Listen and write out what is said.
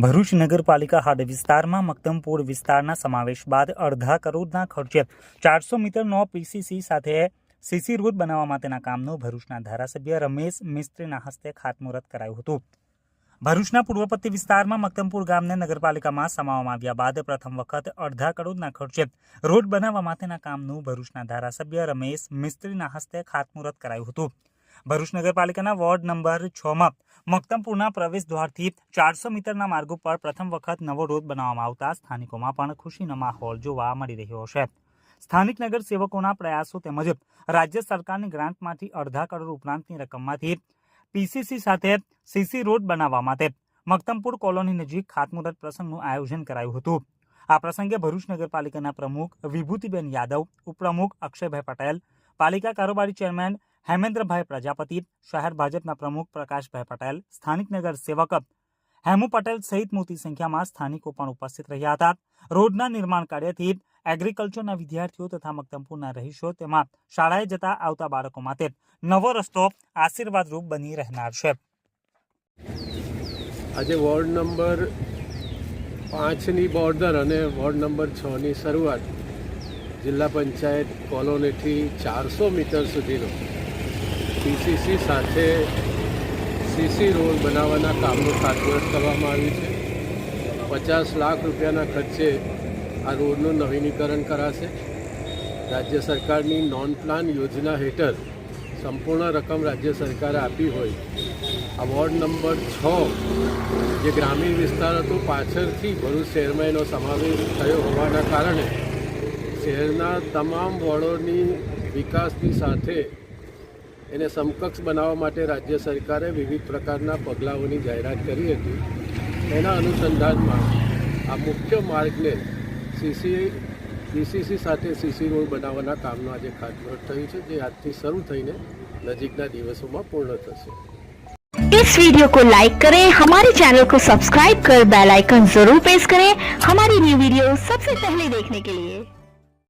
ભરૂચ નગરપાલિકા હદ વિસ્તારમાં મક્તમપુર વિસ્તારના સમાવેશ બાદ અડધા કરોડના ખર્ચે ચારસો મીટરનો પીસીસી સાથે સીસી રોડ બનાવવા માટેના કામનું ભરૂચના ધારાસભ્ય રમેશ મિસ્ત્રીના હસ્તે ખાતમુહૂર્ત કરાયું હતું. ભરૂચના પૂર્વપત્તિ વિસ્તારમાં મક્તમપુર ગામને નગરપાલિકામાં સમાવવામાં આવ્યા બાદ પ્રથમ વખત અડધા કરોડના ખર્ચે રોડ બનાવવા માટેના કામનું ભરૂચના ધારાસભ્ય રમેશ મિસ્ત્રીના હસ્તે ખાતમુહૂર્ત કરાયું હતું. ભરૂચ નગરપાલિકાના વોર્ડ નંબર છ માં મક્તમપુરના પ્રવેશ દ્વારથી ચારસો મીટરના માર્ગ ઉપર પ્રથમ વખત નવો રોડ બનાવવામાં આવતા સ્થાનિકોમાં પણ ખુશીનો માહોલ જોવા મળી રહ્યો છે. સ્થાનિક નગરસેવકોના પ્રયાસો તેમજ રાજ્ય સરકારની ગ્રાન્ટમાંથી અડધા કરોડ ઉપરાંતની રકમમાંથી પીસીસી સાથે સીસી રોડ બનાવવા માટે મક્તમપુર કોલોની નજીક ખાતમુહૂર્ત પ્રસંગનું આયોજન કરાયું હતું. આ પ્રસંગે ભરૂચ નગરપાલિકાના પ્રમુખ વિભૂતિબેન યાદવ, ઉપપ્રમુખ અક્ષયભાઈ પટેલ, પાલિકા કારોબારી ચેરમેન હેમેન્દ્રભાઈ પ્રજાપતિ, શહેર ભાજપના પ્રમુખ પ્રકાશભાઈ પટેલ, સ્થાનિક નગર સેવક હેમુ પટેલ સહિત મોટી સંખ્યામાં સ્થાનિકો પણ ઉપસ્થિત રહ્યા હતા. રોડના નિર્માણ કાર્યથી એગ્રીકલ્ચરના વિદ્યાર્થીઓ તથા મક્તમપુરના રહીશો તેમાં શાળાએ જતા આવતા બાળકો માટે નવો રસ્તો આશીર્વાદરૂપ બની રહેનાર છે. આજે વોર્ડ નંબર પાંચની બોર્ડર અને વોર્ડ નંબર છની શરૂઆત જિલ્લા પંચાયત કોલોનીથી ચારસો મીટર સુધીનો પીસીસી સાથે સીસી રોડ બનાવવાના કામનું ખાતમુહૂર્ત કરવામાં આવ્યું છે. પચાસ લાખ રૂપિયાના ખર્ચે આ રોડનું નવીનીકરણ કરાશે. રાજ્ય સરકારની નોન પ્લાન યોજના હેઠળ સંપૂર્ણ રકમ રાજ્ય સરકારે આપી હોય. આ વોર્ડ નંબર છ, જે ગ્રામીણ વિસ્તાર હતો, પાછળથી ભરૂચ શહેરમાં એનો સમાવેશ થયો હોવાના કારણે શહેરના તમામ વોર્ડોની વિકાસની સાથે એને સમકક્ષ બનાવવા માટે રાજ્ય સરકારે વિવિધ પ્રકારના પગલાઓની જાહેરાત કરી હતી એના અનુસંધાનમાં આ મુખ્ય માર્ગને સીસી બીસીસી સાથે સીસી રોડ બનાવવાના કામનું આજે ખાતમુહૂર્ત થયું છે જે આજથી શરૂ થઈને નજીકના દિવસોમાં પૂર્ણ થશે इस वीडियो को लाइक करें हमारे चैनल को सब्सक्राइब कर बेल आइकन जरूर प्रेस करें हमारी न्यू वीडियो सबसे पहले देखने के लिए